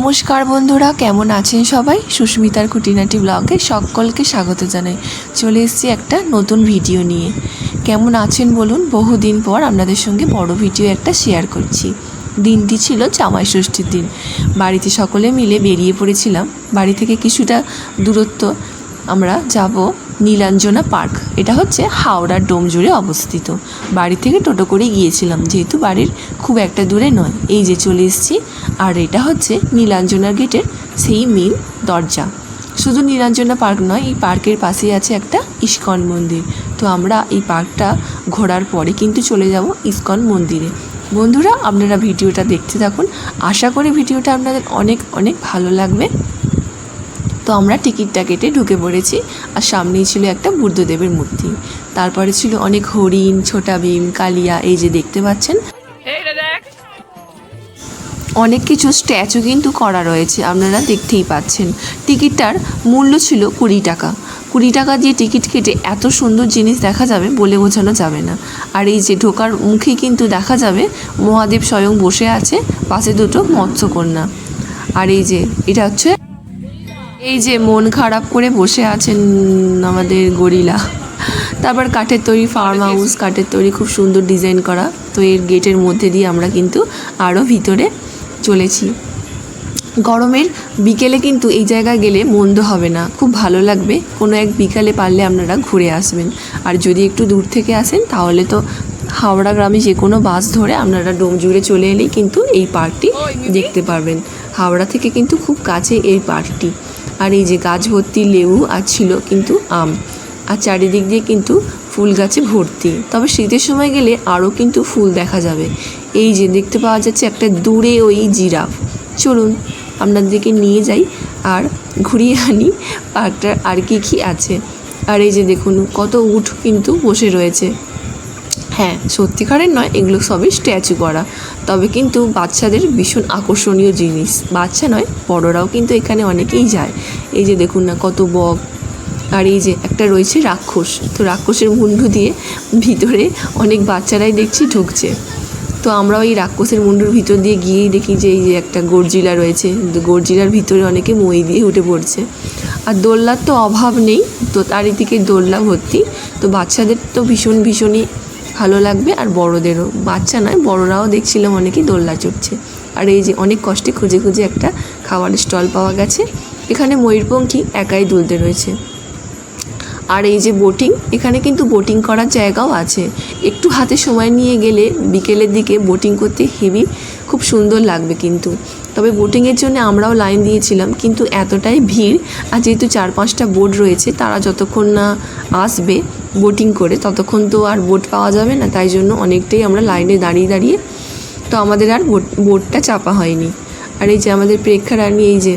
নমস্কার বন্ধুরা, কেমন আছেন সবাই? সুস্মিতার খুঁটিনাটি ব্লগে সকলকে স্বাগত জানাই। চলে এসেছি একটা নতুন ভিডিও নিয়ে। কেমন আছেন বলুন? বহুদিন পর আপনাদের সঙ্গে বড় ভিডিও একটা শেয়ার করছি। দিনটি ছিল জামাই ষষ্ঠীর দিন। বাড়িতে সকলে মিলে বেরিয়ে পড়েছিলাম। বাড়ি থেকে কিছুটা দূরত্ব আমরা যাব নীলাঞ্জনা পার্ক। এটা হচ্ছে হাওড়ার ডোম জুড়ে অবস্থিত। বাড়ি থেকে টোটো করে গিয়েছিলাম, যেহেতু বাড়ির খুব একটা দূরে নয়। এই যে চলে এসেছি, আর এটা হচ্ছে নীলাঞ্জনা গেটের সেই মেন দরজা। শুধু নীলাঞ্জনা পার্ক নয়, এই পার্কের পাশেই আছে একটা ইস্কন মন্দির। তো আমরা এই পার্কটা ঘোরার পরে কিন্তু চলে যাব ইস্কন মন্দিরে। বন্ধুরা, আপনারা ভিডিওটা দেখতে থাকুন। আশা করি ভিডিওটা আপনাদের অনেক অনেক ভালো লাগবে। তো আমরা টিকিটটা কেটে ঢুকে পড়েছি আর সামনেই ছিল একটা বুদ্ধদেবের মূর্তি। তারপরে ছিল অনেক হরিণ ছোটা ভীম কালিয়া এই যে দেখতে পাচ্ছেন। অনেক কিছু স্ট্যাচু কিন্তু করা রয়েছে আপনারা দেখতেই পাচ্ছেন। টিকিটটার মূল্য ছিল কুড়ি টাকা। কুড়ি টাকা দিয়ে টিকিট কেটে এত সুন্দর জিনিস দেখা যাবে বলে বোঝানো যাবে না। আর এই যে ঢোকার মুখে কিন্তু দেখা যাবে মহাদেব স্বয়ং বসে আছে পাশে দুটো মৎস্যকন্যা। আর এই যে এটা হচ্ছে এই যে মন খারাপ করে বসে আছেন আমাদের গরিলা। তারপর কাঠের তৈরি ফার্ম হাউস কাঠের তৈরি খুব সুন্দর ডিজাইন করা। তো এর গেটের মধ্যে দিয়ে আমরা কিন্তু আরও ভিতরে চলেছি। গরমের বিকেলে কিন্তু এই জায়গায় গেলে মন্দ হবে না। খুব ভালো লাগবে। কোনো এক বিকালে পারলে আপনারা ঘুরে আসবেন। আর যদি একটু দূর থেকে আসেন তাহলে তো হাওড়া গ্রামে যে কোনো বাস ধরে আপনারা ডোম জুড়ে চলে এলেই কিন্তু এই পার্কটি দেখতে পারবেন। হাওড়া থেকে কিন্তু খুব কাছে এই পার্কটি আর এই যে গাছ ভর্তি লেবু, আর ছিল কিন্তু আম। আর চারিদিক দিয়ে কিন্তু ফুল গাছে ভর্তি। তবে শীতের সময় গেলে আরও কিন্তু ফুল দেখা যাবে। এই যে দেখতে পাওয়া যাচ্ছে একটা দূরে ওই জিরাফ। চলুন আপনাদেরকে নিয়ে যাই আর ঘুরিয়ে আনি পার্কটার আর কি কী আছে। আর এই যে দেখুন, কত উঠ কিন্তু বসে রয়েছে। হ্যাঁ সত্যিকারের নয়, এগুলো সবই স্ট্যাচু করা। তবে কিন্তু বাচ্চাদের ভীষণ আকর্ষণীয় জিনিস। বাচ্চা নয়, বড়রাও কিন্তু এখানে অনেকেই যায়। এই যে দেখুন না, কত বক। আর এই যে একটা রয়েছে রাক্ষস। তো রাক্ষসের মুন্ডু দিয়ে ভিতরে অনেক বাচ্চারাই দেখছি ঢুকছে। তো আমরা ওই রাক্ষসের মুন্ডুর ভিতর দিয়ে গিয়েই দেখি যে এই যে একটা গর্জিলা রয়েছে। গর্জিলার ভিতরে অনেকে মই দিয়ে উঠে পড়ছে। আর দোলনার তো অভাব নেই। তো চারিদিকে দোলনা ভর্তি। তো বাচ্চাদের তো ভীষণ ভীষণই ভালো লাগবে আর বড়দেরও। বাচ্চা নয়, বড়রাও দেখছিলাম অনেকেই দোলনা চড়ছে। আর এই যে অনেক কষ্টে খুঁজে খুঁজে একটা খাবারের স্টল পাওয়া গেছে। এখানে ময়ূরপঙ্খী একাই দুলতে রয়েছে। আর এই যে বোটিং এখানে কিন্তু বোটিং করার জায়গাও আছে। একটু হাতে সময় নিয়ে গেলে বিকেলের দিকে বোটিং করতে হেভি খুব সুন্দর লাগবে কিন্তু। তবে বোটিংয়ের জন্য আমরাও লাইন দিয়েছিলাম, কিন্তু এতটাই ভিড়, আর যেহেতু চার পাঁচটা বোট রয়েছে, তারা যতক্ষণ না আসবে বোটিং করে, ততক্ষণ তো আর বোট পাওয়া যাবে না, তাই জন্য অনেকটাই আমরা লাইনে দাঁড়িয়ে দাঁড়িয়ে, তো আমাদের আর বোট বোটটা চাপা হয়নি। আর এই যে আমাদের প্রেক্ষারানী এই যে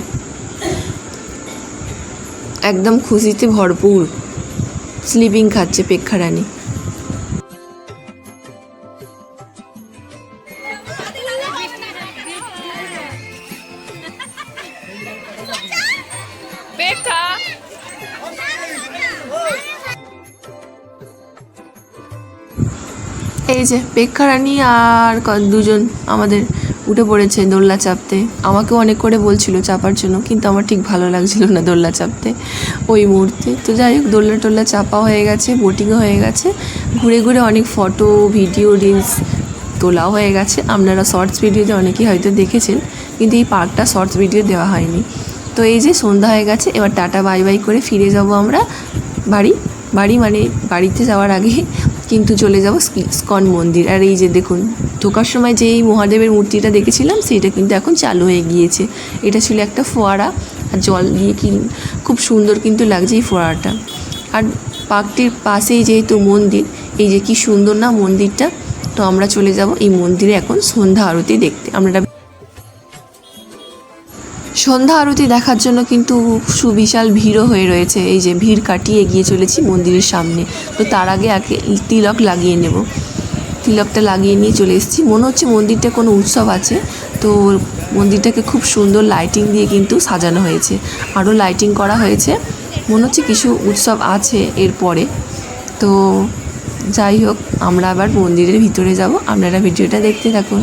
একদম খুশিতে ভরপুর স্লিপিং খাচ্ছে প্রেক্ষারানী এই যে প্রেক্ষারানী আর দুজন আমাদের উঠে পড়েছে দোল্লা চাপতে। আমাকেও অনেক করে বলছিল চাপার জন্য, কিন্তু আমার ঠিক ভালো লাগছিল না দোল্লা চাপতে ওই মুহূর্তে। তো যাই হোক দোল্লা টোল্লা চাপা হয়ে গেছে বোটিংও হয়ে গেছে। ঘুরে ঘুরে অনেক ফটো ভিডিও রিলস তোলাও হয়ে গেছে। আপনারা শর্টস ভিডিওতে অনেকেই হয়তো দেখেছেন, কিন্তু এই পার্কটা শর্টস ভিডিও দেওয়া হয়নি। তো এই যে সন্ধ্যা হয়ে গেছে, এবার টাটা বাই বাই করে ফিরে যাব আমরা বাড়ি। বাড়ি মানে বাড়িতে যাওয়ার আগে কিন্তু চলে যাব স্কন মন্দির। আর এই যে দেখুন, ঢোকার সময় যে এই মহাদেবের মূর্তিটা দেখেছিলাম, সেইটা কিন্তু এখন চালু হয়ে গিয়েছে। এটা ছিল একটা ফোয়ারা, আর জল দিয়ে কি খুব সুন্দর কিন্তু লাগছে এই ফোয়ারাটা। আর পার্কটির পাশেই যেহেতু মন্দির, এই যে কি সুন্দর না মন্দিরটা, তো আমরা চলে যাব এই মন্দিরে এখন সন্ধ্যা আরতি দেখতে। আমরা সন্ধ্যা আরতি দেখার জন্য কিন্তু সুবিশাল ভিড়ও হয়ে রয়েছে। এই যে ভিড় কাটিয়ে এগিয়ে চলেছি মন্দিরের সামনে। তো তার আগে আগে তিলক লাগিয়ে নেব। তিলকটা লাগিয়ে নিয়ে চলে এসেছি। মনে হচ্ছে মন্দিরটা কোনো উৎসব আছে। তো মন্দিরটাকে খুব সুন্দর লাইটিং দিয়ে কিন্তু সাজানো হয়েছে। আরও লাইটিং করা হয়েছে। মনে হচ্ছে কিছু উৎসব আছে এরপরে তো যাই হোক, আমরা আবার মন্দিরের ভিতরে যাব। আপনারা ভিডিওটা দেখতে থাকুন।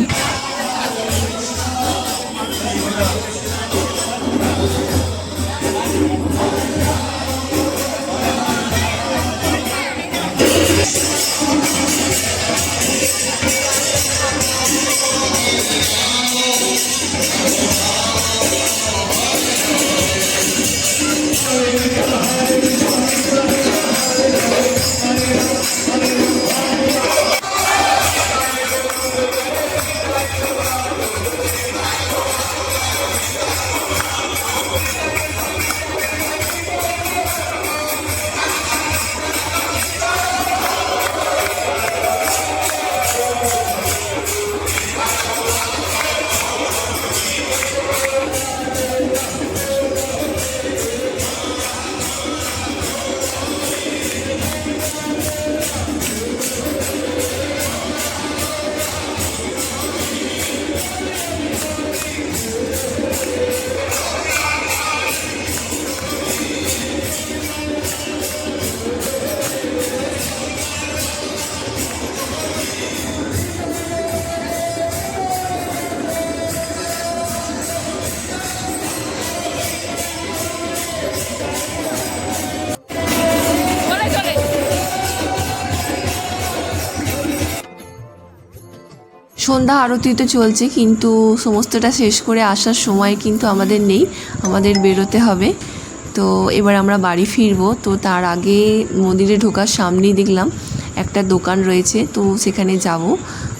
সন্ধ্যা আরতি তো চলছে, কিন্তু সমস্তটা শেষ করে আসার সময় কিন্তু আমাদের নেই, আমাদের বেরোতে হবে। তো এবার আমরা বাড়ি ফিরবো, তো তার আগে মন্দিরে ঢোকার সামনেই দেখলাম একটা দোকান রয়েছে, তো সেখানে যাব।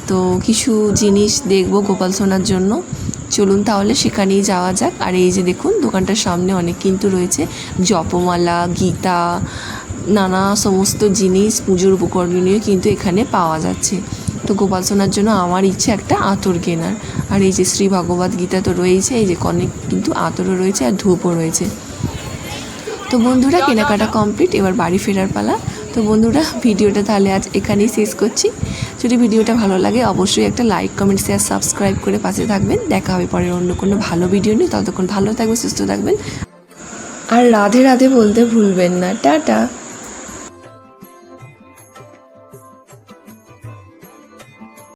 তো কিছু জিনিস দেখব গোপাল সোনার জন্য। চলুন তাহলে সেখানেই যাওয়া যাক। আর এই যে দেখুন, দোকানটার সামনে অনেক কিন্তু রয়েছে, জপমালা, গীতা, নানা সমস্ত জিনিস পুজোর উপকরণীয় কিন্তু এখানে পাওয়া যাচ্ছে। তো গোপাল সোনার জন্য আমার ইচ্ছে একটা আতর কেনার। আর এই যে শ্রী ভগবত গীতা তো রয়েছে, এই যে অনেক কিন্তু আতরও রয়েছে আর ধূপও রয়েছে। তো বন্ধুরা, কেনাকাটা কমপ্লিট, এবার বাড়ি ফেরার পালা। তো বন্ধুরা, ভিডিওটা তাহলে আজ এখানেই শেষ করছি। যদি ভিডিওটা ভালো লাগে, অবশ্যই একটা লাইক, কমেন্ট শেয়ার সাবস্ক্রাইব করে পাশে থাকবেন। দেখা হবে পরের অন্য কোনো ভালো ভিডিও নিয়ে। ততক্ষণ ভালো থাকবেন, সুস্থ থাকবেন। আর রাধে রাধে বলতে ভুলবেন না। টাটা।